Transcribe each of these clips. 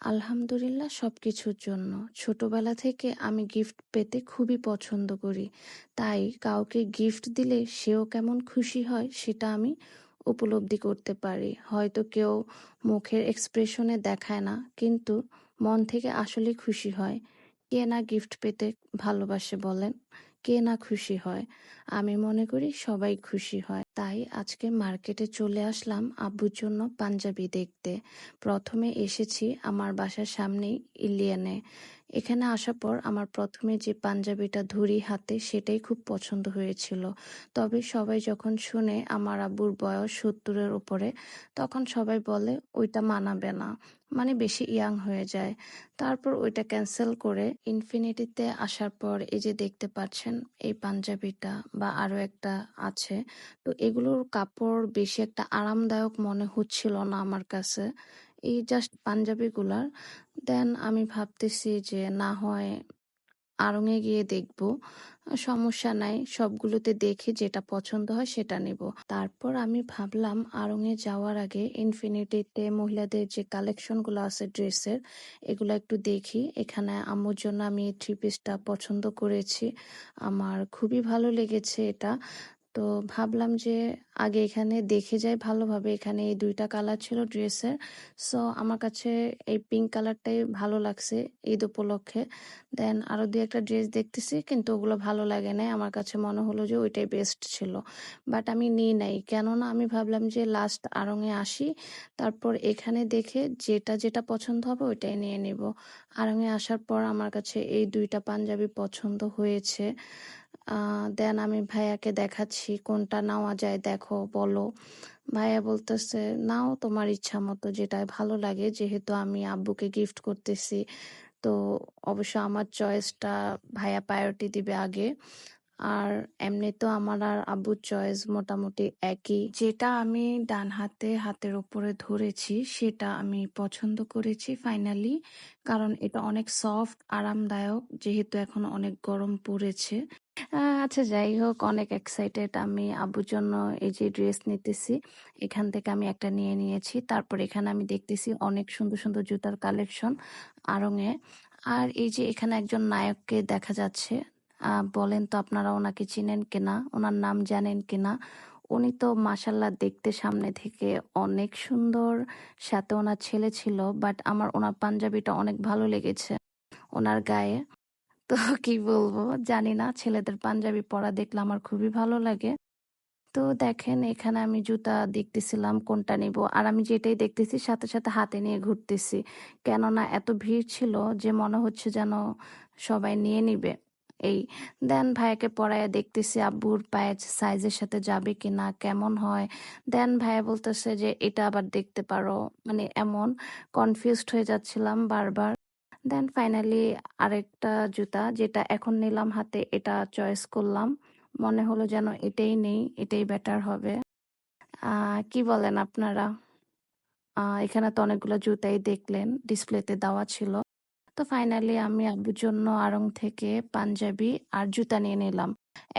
আলহামদুলিল্লাহ সব কিছুর জন্য। ছোটবেলা থেকে আমি গিফট পেতে খুবই পছন্দ করি। তাই কাউকে গিফট দিলে সেও কেমন খুশি হয় সেটা আমি উপলব্ধি করতে পারি। হয়তো কেউ মুখের এক্সপ্রেশনে দেখায় না, কিন্তু মন থেকে আসলেই খুশি হয়। কে না গিফট পেতে ভালোবাসে বলেন? কে না খুশি হয়? আমি মনে করি সবাই খুশি হয়। তাই আজকে মার্কেটে চলে আসলাম আব্বুর জন্য পাঞ্জাবি দেখতে। প্রথমে এসেছি আমার বাসার সামনেই ইলিয়ানে। এখানে আসার পর আমার প্রথমে যে পাঞ্জাবিটা ধরি হাতে সেটাই খুব পছন্দ হয়েছিল। তবে সবাই যখন শুনে আমার আব্বুর বয়স সত্তরের উপরে, তখন সবাই বলে, ওইটা মানাবে না। মানে বেশি ইয়াং হয়ে যায়। তারপর ওইটা ক্যান্সেল করে ইনফিনিটিতে আসার পর এই যে দেখতে পাচ্ছেন এই পাঞ্জাবিটা বা আরও একটা আছে। তো এগুলোর কাপড় বেশি একটা আরামদায়ক মনে হচ্ছিল না আমার কাছে। এই জাস্ট পাঞ্জাবিগুলার। দেন আমি ভাবতেছি যে না হয় আড়ং-এ গিয়ে দেখব। সমস্যা নাই। সবগুলোতে দেখে যেটা পছন্দ হয় সেটা নেব। তারপর আমি ভাবলাম আড়ং-এ যাওয়ার আগে ইনফিনিটিতে মহিলাদের যে কালেকশনগুলো আছে ড্রেসের, এগুলো একটু দেখি। এখানে আমার জন্য আমি থ্রি পিসটা পছন্দ করেছি। আমার খুবই ভালো লেগেছে এটা। তো ভাবলাম যে আগে এখানে দেখে যাই ভালোভাবে। এখানে এই দুইটা কালার ছিল ড্রেসের। সো আমার কাছে এই পিঙ্ক কালারটাই ভালো লাগছে ঈদ উপলক্ষে। দেন আরও ২ একটা ড্রেস দেখতেছি কিন্তু ওগুলো ভালো লাগে নাই। আমার কাছে মনে হলো যে ওইটাই বেস্ট ছিল। বাট আমি নিই নাই। কেননা আমি ভাবলাম যে লাস্ট আড়ং-এ আসি। তারপর এখানে দেখে যেটা, যেটা পছন্দ হবে ওইটাই নিয়ে নিব। আড়ং-এ আসার পর আমার কাছে এই দুইটা পাঞ্জাবি পছন্দ হয়েছে। দেন আমি ভাইয়াকে দেখাচ্ছি, কোনটা নেওয়া যায় দেখো, বলো। ভাইয়া বলতেছে, নাও তোমার ইচ্ছা মতো যেটা ভালো লাগে। যেহেতু আমি আব্বুকে গিফট করতেছি। তো অবশ্য আমার চয়েসটা ভাইয়া প্রায়োরিটি দিবে আগে। আর এমনি তো আমার আর আব্বুর চয়েস মোটামুটি একই। যেটা আমি ডান হাতে, হাতের উপরে ধরেছি, সেটা আমি পছন্দ করেছি ফাইনালি। কারণ এটা অনেক সফট আরামদায়ক, যেহেতু এখন অনেক গরম পড়েছে। আচ্ছা যাই হোক অনেক এক্সাইটেড আমি আব্বুর জন্য এই যে ড্রেস নিতেছি। এখান থেকে আমি একটা নিয়ে নিয়েছি। তারপর এখানে আমি দেখতেছি অনেক সুন্দর, সুন্দর জুতার কালেকশন আড়ং-এ। আর এই যে এখানে একজন নায়ককে দেখা যাচ্ছে। বলেন তো আপনারা ওনাকে চিনেন কিনা? ওনার নাম জানেন কিনা? উনি তো মাশাআল্লাহ দেখতে সামনে থেকে অনেক সুন্দর। সাথে ওনার ছেলে ছিল। বাট আমার ওনার পাঞ্জাবিটা অনেক ভালো লেগেছে ওনার গায়ে। তো কি বলব জানি না। ছেলেদের পাঞ্জাবি পরা দেখলে আমার খুবই ভালো লাগে। তো দেখেন এখানে আমি জুতা দেখতেছিলাম কোনটা নিব। আর আমি যেটাই দেখতেছি সাথে, সাথে হাতে নিয়ে ঘুরতেছি। কেননা এত ভিড় ছিল যে মনে হচ্ছে যেন সবাই নিয়ে নিবে। এই। দেন ভাইয়াকে পরাইয়া দেখতেছি আব্বুর পায়ের সাইজের সাথে যাবে কিনা, কেমন হয়। দেন ভাইয়া বলতেছে যে এটা আবার দেখতে পারো। মানে এমন কনফিউজড হয়ে যাচ্ছিলাম বারবার। দেন ফাইনালি আরেকটা জুতা যেটা এখন নিলাম হাতে এটা চয়েস করলাম। মনে হলো যেন এটাই নেই, এটাই বেটার হবে। কি বলেন আপনারা? এখানে তো অনেকগুলো জুতাই দেখলেন ডিসপ্লেতে দেওয়া ছিল। তো ফাইনালি আমি আব্বুর জন্য আড়ং থেকে পাঞ্জাবি আর জুতা নিয়ে নিলাম।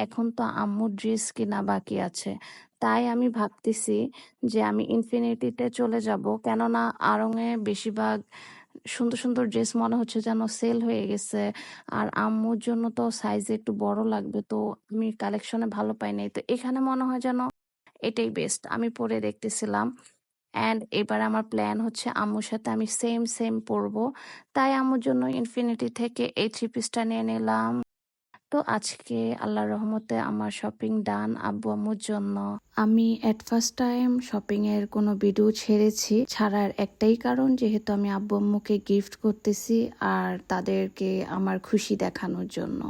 এখন তো আম্মুর ড্রেস কিনা বাকি আছে। তাই আমি ভাবতেছি যে আমি ইনফিনিটিতে চলে যাব। কেননা আড়ং-এ বেশিরভাগ সুন্দর, সুন্দর ড্রেস মনে হচ্ছে যেন সেল হয়ে গেছে। আর আম্মুর জন্য তো সাইজ একটু বড় লাগবে। তো আমি কালেকশনে ভালো পাই নাই। তো এখানে মনে হয় যেন এটাই বেস্ট। আমি পরে দেখতেছিলাম। অ্যান্ড এবার আমার প্ল্যান হচ্ছে আম্মুর সাথে আমি সেম, সেম পরবো। তাই আম্মুর জন্য ইনফিনিটি থেকে এই থ্রি পিসটা নিয়ে নিলাম। তো আজকে আল্লাহর রহমতে আমার শপিং ডান আব্বু আম্মুর জন্য। আমি এট ফার্স্ট টাইম শপিং এর কোনো ভিডিও ছেড়েছি। ছাড়ার একটাই কারণ, যেহেতু আমি আব্বু আম্মুকে গিফট করতেছি আর তাদেরকে আমার খুশি দেখানোর জন্য।